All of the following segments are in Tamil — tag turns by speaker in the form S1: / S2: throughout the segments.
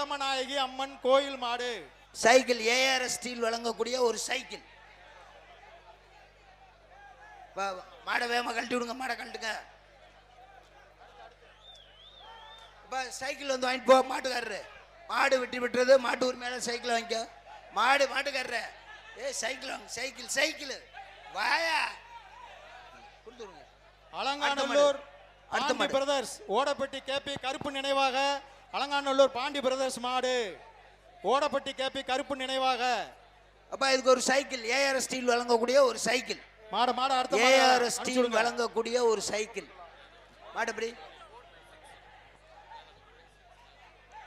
S1: இளமநாயகி அம்மன் கோயில் மாடு.
S2: சைக்கிள் ஏஆர்எஸ் ஸ்டீல் வழங்கக்கூடிய ஒரு சைக்கிள். மாடை வேகமா கழட்டி விடுங்க மாடை கழட்டுங்க. இப்ப சைக்கிள் வந்து வாங்கிட்டு போ மாட்டுக்காரரு. மாடு வெட்டி விட்டுறது மாட்டு உரிமையால சைக்கிள் வாங்கிக்கோ. மாடு மாட்டுக்காரரு. ஏ சைக்கிள் வாங்க சைக்கிள் சைக்கிள். வாயா. கொடுத்துருங்க
S1: அலங்காநல்லூர்
S2: அடுத்த.
S1: பிரதர்ஸ் ஓடப்பட்டி கேபி கருப்பு நினைவாக அலங்காநல்லூர் பாண்டி பிரதர்ஸ் மாடு. ஓடப்பட்டி கேபி கருப்பு நினைவாக.
S2: அப்ப இதுக்கு ஒரு சைக்கிள் ஏஆர்எஸ் ஸ்டீல் வழங்கக்கூடிய ஒரு சைக்கிள்.
S1: மாடு மாடு அடுத்த அனுப்பிச்சு
S2: ஸ்டீல். வழங்கக்கூடிய ஒரு சைக்கிள். மாட்டப்படி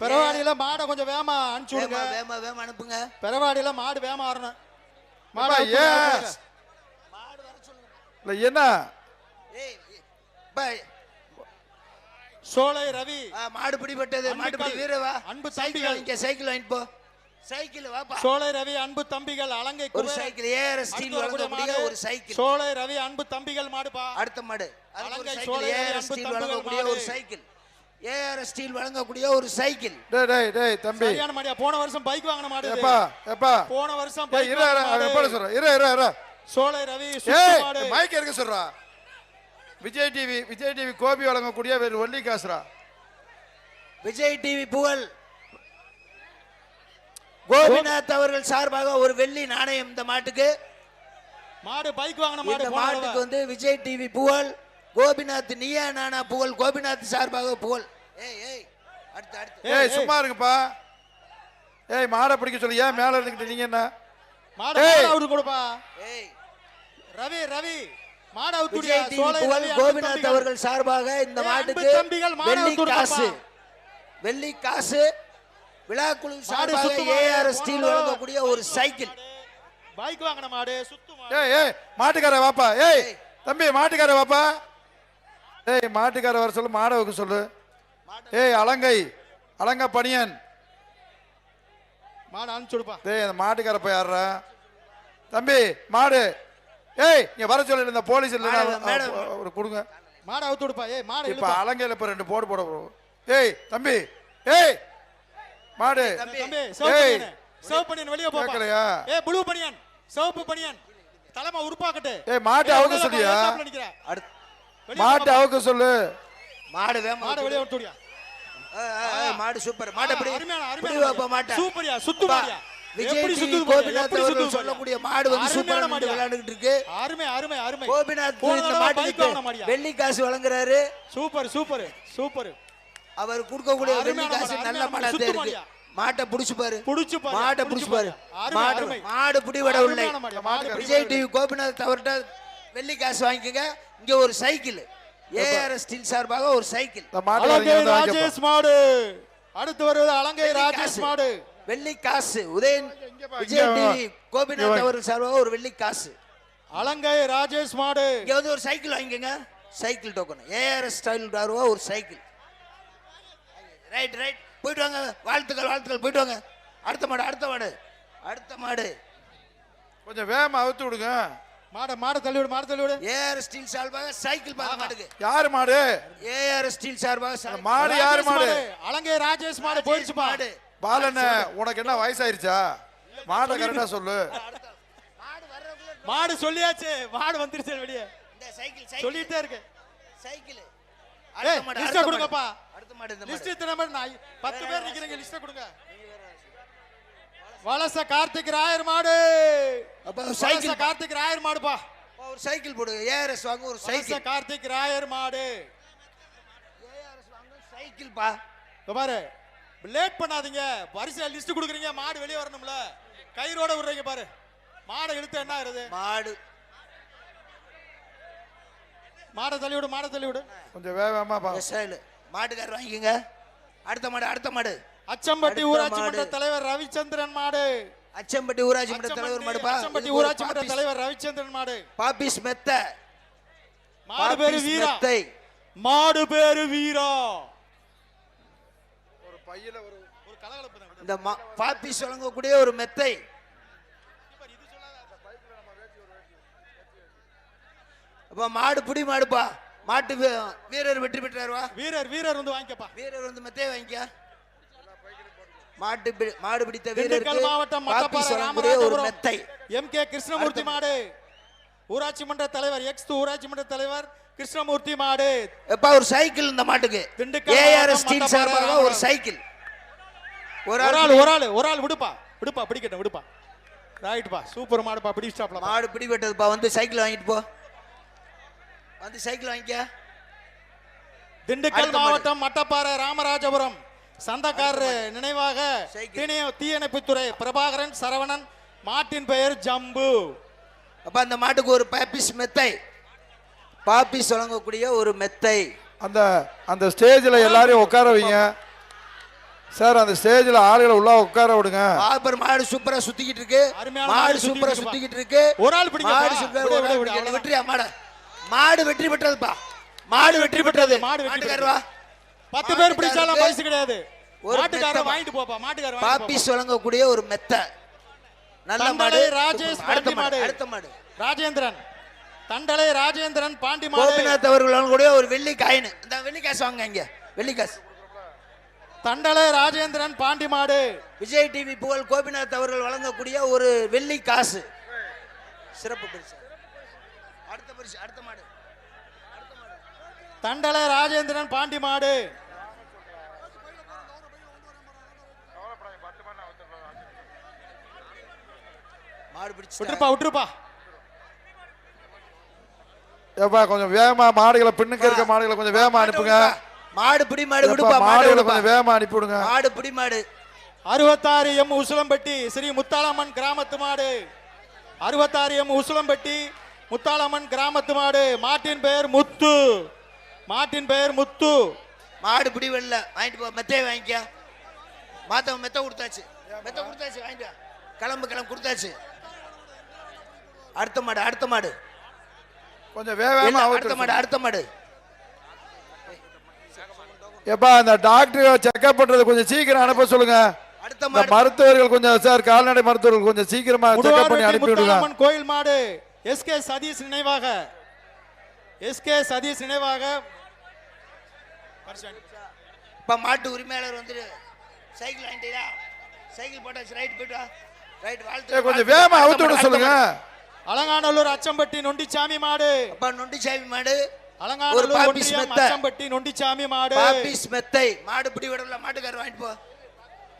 S1: பெரவாடியில மாடை கொஞ்சம் வேகமா அனுப்பிச்சு விடுங்க.
S2: வேமா வேமா வேமா அனுப்புங்க.
S1: பெரவாடியில மாடு வேகமா வரணும். மாடு? விடுங்க.
S2: மாடு வர சொல்லுங்க.
S3: இல்ல என்ன?
S2: ஏய் ஏய், பா,
S1: சோலை ரவி.
S2: ஆ, மாடு பிடிபட்டது.
S1: அன்பு
S2: மாடு பிடி
S1: கல்.
S2: வீரவா
S1: அன்பு
S2: சைக்கிள்
S1: தம்பிகள்.
S2: வாங்கிக்க சைக்கிள் வாங்கிட்டு போ. சைக்கிள் வாப்பா.
S1: சோலை ரவி அன்பு தம்பிகள் அலங்கை
S2: ஒரு. சைக்கிள் ஏஆர்எஸ் ஸ்டீல் வழங்கக்கூடிய ஒரு சைக்கிள்.
S1: சோலை ரவி அன்பு தம்பிகள் மாடுப்பா
S2: அடுத்த மாடு.
S1: அலங்கை சோலை அன்பு
S2: ஸ்டீல் வழங்கக்கூடிய ஒரு
S1: மாடு.
S2: சைக்கிள். ஏஆர்எஸ் ஸ்டீல் வழங்கக்கூடிய ஒரு சைக்கிள்.
S3: டேய் டேய் டேய் தம்பி.
S1: சரியான மாடியா போன வருஷம் பைக் வாங்கின மாடு.
S3: எப்பா எப்பா.
S1: போன வருஷம் பைக்
S3: இரு இரு எப்பா
S1: மாடு.
S3: சொல்றேன் இரு இரு இரு.
S1: சோலை ரவி சுத்து
S3: ஏய்
S1: மாடு.
S3: மைக் இருக்க சொல்றா. விஜய் டிவி விஜய் டிவி கோபி வழங்கக்கூடிய வேறு ஒல்லி காசுரா
S2: விஜய் டிவி புகழ். கோபிநாத் அவர்கள் சார்பாக ஒரு வெள்ளி நாணயம் இந்த மாட்டுக்கு.
S1: மாடு பைக் வாங்கின மாடு
S2: இந்த மாட்டுக்கு. வந்து விஜய் டிவி புகழ் கோபிநாத் நீயா நானா புகழ் கோபிநாத் சார்பாக புகழ். ஏய் ஏய் அடுத்து அடுத்து.
S1: ஏய்.
S3: சும்மா இருங்கப்பா. ஏய் மாடை பிடிக்க சொல்லு. ஏன் மேல இருந்துக்கிட்டு நீங்க என்ன?
S1: மாடு கொடுப்பா.
S2: ஏய்.
S1: ரவி ரவி.
S2: விஜய் புகழ் கோபிநாத். அவர்கள் சார்பாக இந்த
S1: ஏய்,
S2: மாட்டுக்கு வெள்ளி காசு. வெள்ளி காசு விழாக்குழு சார்பாக ஏஆர் ஸ்டீல் வழங்கக்கூடிய ஒரு சைக்கிள்.
S1: பைக் வாங்கின மாடு சுத்து மாடு.
S3: ஏய் ஏய் மாட்டுக்கார வாப்பா. ஏய்
S2: ஏய்.
S3: தம்பி மாட்டுக்கார வாப்பா. ஏய் மாட்டுக்கார வர சொல்லு மாடை வைக்க சொல்லு ஏய் அலங்கை அலங்க பனியன்
S1: மாடு அனுப்பிச்சு விடுப்பா.
S3: டேய் அந்த மாட்டுக்கார போய் யாருடா தம்பி மாடு. ஏய் இங்க வர சொல்லு இந்த போலீஸ் இல்லைன்னா கொடுங்க.
S1: மாடு அவுத்து விடுப்பா ஏய் மாடு
S3: இப்ப அலங்கையில இப்ப ரெண்டு போடு போட போறோம் ஏய் தம்பி ஏய் மாடு.
S1: தம்பி
S3: ஏய்.
S1: சிவப்பு பனியன் சிவப்பு பனியன் வெளிய போப்பா.
S3: கேட்கலையா?
S1: ஏய் ப்ளூ பனியன் சிவப்பு பனியன். தலைமை உருப்பாக்கட்டு.
S3: ஏய் மாட்டு அவுக்க சொல்லியா?
S2: அடுத்து
S3: மாட்டு அவுக்க சொல்லு.
S2: மாடு வேமா
S1: மாடு வெளிய விட்டுடியா
S2: மாடு சூப்பர். மாட்டை பிடி.
S1: அருமையான அருமையான
S2: மாட்டை.
S1: சூப்பரியா சுத்து மாடியா
S2: விஜய் கோபிநாத் அவர்கள். சொல்லக்கூடிய மாடு வந்து
S1: அருமையான
S2: சூப்பரா நின்று
S1: மாடியா.
S2: விளையாண்டுகிட்டு இருக்கு.
S1: அருமை அருமை அருமை
S2: கோபிநாத் இந்த மாட்டுக்கு வெள்ளி காசு வழங்குறாரு.
S1: Super super super.
S2: அவர் கொடுக்கக்கூடிய வெள்ளி காசு
S1: மாடு,
S2: நல்ல மாடா இருக்கு. மாட்டை புடிச்சு பாரு.
S1: புடிச்சு பாரு,
S2: மாட்டை
S1: புடிச்சு
S2: பாரு. மாடு. மாடு பிடிபட இல்லை
S1: மாடு
S2: விஜய் டிவி கோபிநாத் அவர்கிட்ட வெள்ளி காசு வாங்கிக்கங்க. இங்க ஒரு சைக்கிள். ஏஆர் ஸ்டீல் சார்பாக ஒரு சைக்கிள்.
S1: ராஜேஷ் மாடு. அடுத்து வருவது அலங்கை ராஜேஷ். மாடு.
S2: வெள்ளி காசு. உதயன் விஜய். டிவி கோபிநாத் அவர்கள் சார்பாக ஒரு வெள்ளி காசு.
S1: அலங்கை ராஜேஷ் மாடு.
S2: இங்க வந்து ஒரு சைக்கிள் வாங்கிக்கங்க. சைக்கிள் டோக்கன் ஏஆர்எஸ் ஸ்டைல் ரூபா ஒரு சைக்கிள். ரைட் ரைட் போயிட்டு வாங்க. வாழ்த்துக்கள் வாழ்த்துக்கள். போயிட்டு வாங்க. அடுத்த மாடு அடுத்த மாடு. அடுத்த மாடு.
S3: கொஞ்சம் வேகமா அவுத்து விடுங்க.
S1: மாட மாட தள்ளி விடு மாட தள்ளி விடு.
S2: ஏஆர் ஸ்டீல் சார்பாக சைக்கிள் பார்க்க மாட்டுக்கு.
S3: யாரு மாடு?
S2: ஏஆர் ஸ்டீல் சார்பாக.
S3: மாடு யாரு மாடு?
S1: அலங்கை ராஜேஷ் மாடு போயிடுச்சு
S2: மாடு.
S3: பாலண்ண உனக்கு என்ன வயசாயிருச்சா? மாட்டை கரெக்டா சொல்லு.
S2: மாடு
S1: மாடு சொல்லியாச்சு. மாடு வந்துருச்சு வெளியே.
S2: இந்த சைக்கிள் சைக்கிள்.
S1: சொல்லிட்டே இருக்கு.
S2: சைக்கிள். மாடு அடுத்த
S1: கொடுங்கப்பா.
S2: மாடு. அடுத்த மாடு இந்த
S1: லிஸ்ட்
S2: மாடு.
S1: இத்தனை பேர் நான் பத்து பேர் நிக்கிறீங்க லிஸ்ட் கொடுங்க. வலச கார்த்திக் ராயர் மாடு.
S2: அப்ப
S1: சைக்கிள் கார்த்திக் ராயர் மாடுப்பா.
S2: ஒரு சைக்கிள் போடு. ஏஆர்எஸ் வாங்க ஒரு
S1: வலச
S2: சைக்கிள்.
S1: கார்த்திக் ராயர் மாடு.
S2: ஏஆர்எஸ் வாங்க சைக்கிள் பா.
S1: பாரு. லேட் பண்ணாதீங்க. வரிசையா லிஸ்ட் கொடுக்குறீங்க. மாடு வெளியே வரணும்ல. கயிறோட விடுறீங்க பாரு. மாடை இழுத்து என்ன ஆகுது
S2: மாடு.
S1: மாடை தள்ளி விடு மாடை தள்ளி விடு.
S3: கொஞ்சம் வேகமா பா.
S2: ஸ்டைல் மாட்டுக்காரர் வாங்கிக்கோங்க. அடுத்த மாடு அடுத்த மாடு.
S1: அச்சம்பட்டி ஊராட்சி
S2: மாடு.
S1: மன்ற தலைவர் ரவிச்சந்திரன் மாடு.
S2: அச்சம்பட்டி ஊராட்சி மன்ற தலைவர் மாடுப்பா
S1: அச்சம்பட்டி ஊராட்சி மன்ற தலைவர் ரவிச்சந்திரன் மாடு.
S2: பாப்பிஸ் மெத்த.
S1: மாடு பேரு வீரா. மாடு பேரு வீரா.
S3: பையில ஒரு
S1: ஒரு கலகலப்பு தான்.
S2: இந்த பாப்பிஸ் வழங்கக்கூடிய ஒரு மெத்தை. அப்ப மாடு புடி மாடுப்பா. மாட்டு வீரர் வெற்றி பெற்றாருவா?
S1: வீரர் வீரர் வந்து வாங்கிக்கப்பா.
S2: வீரர் வந்து மெத்தையை வாங்கிக்க. மாட்டு மாடு பிடித்த வீரருக்கு
S1: மாவட்டம்
S2: பாப்பி ஒரு மெத்தை.
S1: எம் கே கிருஷ்ணமூர்த்தி மாடு. ஊராட்சி மன்ற தலைவர் எக்ஸ் ஊராட்சி மன்ற தலைவர் கிருஷ்ணமூர்த்தி மாடு.
S2: எப்பா ஒரு சைக்கிள் இந்த மாட்டுக்கு.
S1: திண்டுக்கல்
S2: ஏஆர்எஸ் ஸ்டீல் சார்பாக ஒரு. சைக்கிள். ஒரு ஆள்
S1: ஒரு ஆள் ஒரு ஆள் விடுப்பா. விடுப்பா பிடிக்கட்டும் விடுப்பா. ரைட்பா சூப்பர் மாடுப்பா பிடிச்சாப்ல
S2: மாடு பிடிபட்டதுப்பா. வந்து சைக்கிள் வாங்கிட்டு போ. வந்து சைக்கிள் வாங்கிக்க.
S1: திண்டுக்கல். மாவட்டம் மட்டப்பாறை ராமராஜபுரம். சந்தக்காரர் நினைவாக தீயணைப்புத்துறை பிரபாகரன் சரவணன் மாட்டின் பெயர் ஜம்பு.
S2: அப்ப அந்த மாட்டுக்கு ஒரு பாப்பிஸ் மெத்தை. பாப்பிஸ் வழங்கக்கூடிய ஒரு மெத்தை.
S3: அந்த அந்த ஸ்டேஜில் எல்லாரையும் உட்கார வைங்க. சார் அந்த ஸ்டேஜில் ஆளுகளை உள்ள உட்கார விடுங்க.
S2: பாப்பர் மாடு சூப்பரா சுத்திக்கிட்டு இருக்கு
S1: அருமையான
S2: மாடு சூப்பரா
S1: சுத்திக்கிட்டு
S2: இருக்கு
S1: ஒரு ஆள் பிடிங்க
S2: மாடு. சூப்பரா. வெற்றியா மாடு? மாடு வெற்றி பெற்றதுப்பா. மாடு வெற்றி பெற்றது.
S1: மாடு வெற்றி
S2: வா.
S1: பத்து பேர் பிடிச்சாலும் பரிசு கிடையாது.
S2: ஒரு
S1: மாட்டுக்காரர்
S2: மெத்தமா.
S1: வாங்கிட்டு போப்பா மாட்டுக்காரர் வாங்கிட்டு போப்பா.
S2: பாப்பிஸ் வழங்கக்கூடிய ஒரு மெத்தை. நல்ல மாடு.
S1: ராஜேஷ்
S2: அடுத்த மாடு. அடுத்த மாடு.
S1: ராஜேந்திரன். தண்டலை ராஜேந்திரன் பாண்டி
S2: கோபிநாத் அவர்கள் வழங்கக்கூடிய ஒரு வெள்ளி காயின் இந்த வெள்ளி காசு வாங்க இங்க. வெள்ளி காசு
S1: தண்டலை ராஜேந்திரன் பாண்டி மாடு
S2: விஜய் டிவி புகழ் கோபிநாத் அவர்கள் வழங்கக்கூடிய ஒரு வெள்ளி காசு சிறப்பு பரிசு. அடுத்த பரிசு அடுத்த மாடு.
S1: தண்டலை ராஜேந்திரன் பாண்டி மாடு விட்டுருப்பா விட்டுருப்பா.
S3: ஏப்பா கொஞ்சம் வேகமா மாடுகளை பின்னுக்கு இருக்க மாடுகளை கொஞ்சம் வேகமா அனுப்புங்க.
S2: மாடு பிடி மாடு விடுப்பா மாடு
S3: மாடுகளை கொஞ்சம் வேகமா அனுப்பி விடுங்க
S2: மாடு பிடி மாடு.
S1: அறுபத்தாறு எம் உசுலம்பட்டி ஸ்ரீ முத்தாளம்மன் கிராமத்து மாடு. அறுபத்தாறு எம் உசுலம்பட்டி முத்தாளம்மன் கிராமத்து மாடு. மாட்டின் பெயர் முத்து. மாட்டின் பெயர் முத்து.
S2: மாடு பிடி வெள்ள வாங்கிட்டு போ மெத்தையை வாங்கிக்க. மாத்த மெத்த கொடுத்தாச்சு. மெத்த கொடுத்தாச்சு வாங்கிட்டு. கிளம்பு கிளம்பு கொடுத்தாச்சு. அடுத்த மாடு அடுத்த மாடு.
S3: கொஞ்சம் வேகமா
S2: அடுத்த மாடு அடுத்த மாடு.
S3: ஏப்பா அந்த டாக்டர் செக்அப் பண்றது கொஞ்சம் சீக்கிரம் அனுப்ப சொல்லுங்க.
S2: அடுத்த
S3: மருத்துவர்கள் கொஞ்சம் சார் கால்நடை மருத்துவர்கள் கொஞ்சம் சீக்கிரமா செக்அப் பண்ணி அனுப்பி விடுங்க.
S1: கோயில் மாடு. எஸ்கே சதீஷ் நினைவாக. எஸ்கே சதீஷ் நினைவாக.
S2: இப்ப மாட்டு உரிமையாளர் வந்துரு சைக்கிள் வாங்கிட்டீங்களா? சைக்கிள் போட்டாச்சு ரைட் போயிட்டு ரைட் வாழ்த்து.
S3: கொஞ்சம்
S2: வாழ்த்து.
S3: வேகமா
S2: அடுத்த
S3: அவுத்து விட சொல்லுங்க.
S1: அலங்காநல்லூர் அச்சம்பட்டி நொண்டிச்சாமி மாடு.
S2: அப்பா நொண்டி சாமி மாடு.
S1: அலங்காநல்லூர் ஒன்றியம். அச்சம்பட்டி நொண்டிச்சாமி மாடு.
S2: பாப்பிஸ் மெத்தை மாடு பிடி விடல மாட்டுக்காரர் வாங்கிட்டு போ.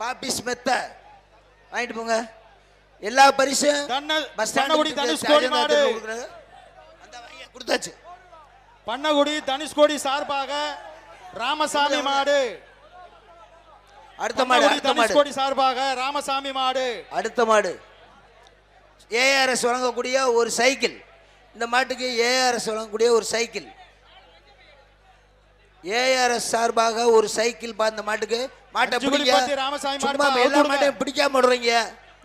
S2: பாப்பிஸ் மெத்தை வாங்கிட்டு போங்க. எல்லா
S1: தன்ன
S2: பஸ்
S1: பண்ணகுடி தனுஷ்கோடி மாடு.
S2: கொடுத்தாச்சு.
S1: பண்ணகுடி தனுஷ்கோடி சார்பாக ராமசாமி மாடு.
S2: அடுத்த மாடு.
S1: தனுஷ்கோடி சார்பாக ராமசாமி மாடு.
S2: அடுத்த மாடு. ஏஆர்எஸ் வழங்கக்கூடிய ஒரு சைக்கிள். இந்த மாட்டுக்கு ஏஆர்எஸ் வழங்கக்கூடிய ஒரு சைக்கிள். ஏஆர்எஸ் சார்பாக ஒரு சைக்கிள் பா இந்த மாட்டுக்கு. மாட்டை பிடிக்க
S1: பட்டி ராமசாமி மாடு
S2: சும்மா எல்லா மாட்டையும் பிடிக்காம விடுறீங்க.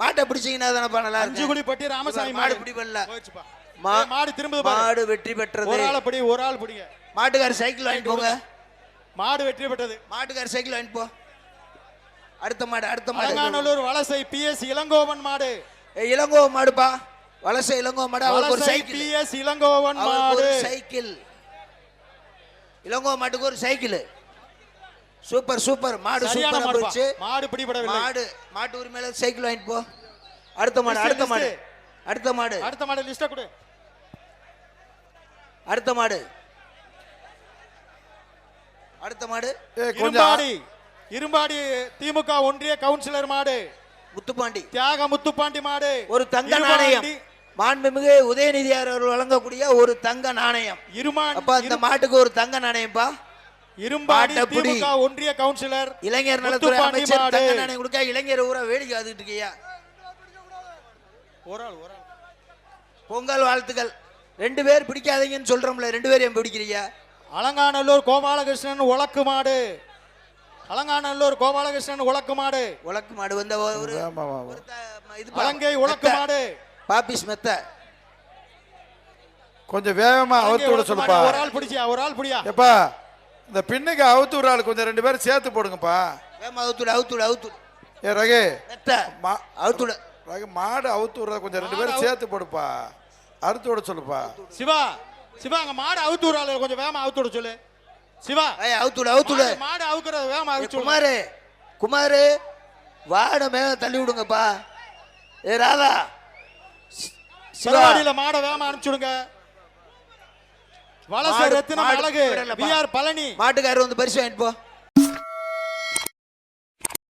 S2: மாட்டை பிடிச்சீங்கன்னா தானே நல்லா இருக்கு.
S1: அஞ்சுகுழிப்பட்டி ராமசாமி
S2: மாடு
S1: மாடு.
S2: பிடி பண்ணல
S1: மாடு திரும்புது பாரு.
S2: மாடு வெற்றி பெற்றது.
S1: ஒரு ஆளை பிடி ஒரு ஆள் பிடிங்க.
S2: மாட்டுக்கார சைக்கிள் வாங்கிட்டு போங்க.
S1: மாடு வெற்றி பெற்றது.
S2: மாட்டுக்கார சைக்கிள் வாங்கிட்டு போ. அடுத்த மாடு அடுத்த மாடு.
S1: வலசை பி எஸ் இளங்கோவன் மாடு.
S2: இளங்கோ மாடுப்பா. வலசை இளங்கோ மாடு அவருக்கு ஒரு சைக்கிள்.
S1: பி எஸ் இளங்கோவன்
S2: அவருக்கு
S1: மாடு.
S2: ஒரு சைக்கிள். இளங்கோ மாட்டுக்கு ஒரு சைக்கிள். Super super. மாடு சூப்பரா
S1: மாடு
S2: போச்சு
S1: மாடு பிடிபடவில்லை.
S2: மாடு மாட்டு உரிமையில சைக்கிள் வாங்கிட்டு போ. அடுத்த மாடு அடுத்த. மாடு. அடுத்த மாடு.
S1: அடுத்த மாடு லிஸ்ட கொடு.
S2: அடுத்த மாடு. அடுத்த மாடு.
S3: ஏய், கொஞ்சம்
S1: இரும்பாடி. இரும்பாடி திமுக ஒன்றிய கவுன்சிலர் மாடு.
S2: முத்துப்பாண்டி.
S1: தியாக முத்துப்பாண்டி மாடு.
S2: ஒரு தங்க நாணயம். மாண்புமிகு உதயநிதியார் அவர்கள் வழங்கக்கூடிய ஒரு தங்க நாணயம்.
S1: இருமான்
S2: அப்ப அந்த மாட்டுக்கு ஒரு தங்க நாணயம்ப்பா
S1: இரும்பாடி. திமுக ஒன்றிய கவுன்சிலர்
S2: இளைஞர் நலத்துறை அமைச்சர். தங்க நாணயம் கொடுக்க இளைஞர் ஊரா வேடிக்கை இருக்கியா?
S1: ஒரு ஆள் ஒரு ஆள்.
S2: பொங்கல் வாழ்த்துக்கள். ரெண்டு பேர் பிடிக்காதீங்கன்னு சொல்றோம்ல ரெண்டு பேரும் ஏன் பிடிக்கிறீங்க.
S1: அலங்காநல்லூர் கோபாலகிருஷ்ணன் உலக்கு மாடு. அலங்காநல்லூர் கோபாலகிருஷ்ணன் உலக்கு மாடு
S2: உலக்கு மாடு வந்த ஒரு. ஒரு த- இது
S1: அலங்கை உலக்கு
S2: மெத்த.
S1: மாடு.
S2: பாப்பிஸ் மெத்த.
S3: கொஞ்சம் வேகமா அவுத்து விட சொல்லுப்பா.
S1: ஒரு ஆள் பிடிச்சியா ஒரு ஆள் பிடியா?
S3: எப்பா இந்த பின்னுக்கு அவுத்து விடுறாள் கொஞ்சம் ரெண்டு பேரும் சேர்த்து போடுங்கப்பா.
S2: வேமா அவுத்துடு அவுத்துடு அவுத்துடு
S3: ஏ ரகு.
S2: மெத்த.
S3: மா
S2: அவுத்துடு
S3: ரகு மாடு அவுத்து விடுறத கொஞ்சம் ரெண்டு பேரும் சேர்த்து போடுப்பா. அறுத்து விட சொல்லுப்பா.
S1: சிவா சிவா அங்க மாடு அவுத்து விட ஆளு கொஞ்சம் வேகமா அவுத்து விட சொல்லு. சிவா.
S2: ஏய் அவுத்துடு அவுத்துடு
S1: மாடு- அவுக்குறது வேகமா விடு.
S2: குமாரு குமாரு வாட மேல தள்ளி விடுங்கப்பா. ஏ ராதா. சி- சிவா.
S1: சிவகாடியில மாட வேகமா அனுப்பிச்சுடுங்க வலச ரத்தினம் அழகு.
S2: விடலப்பா.
S1: V R Palani.
S2: மாட்டுக்காரர் வந்து பரிசு வாங்கிட்டு போ.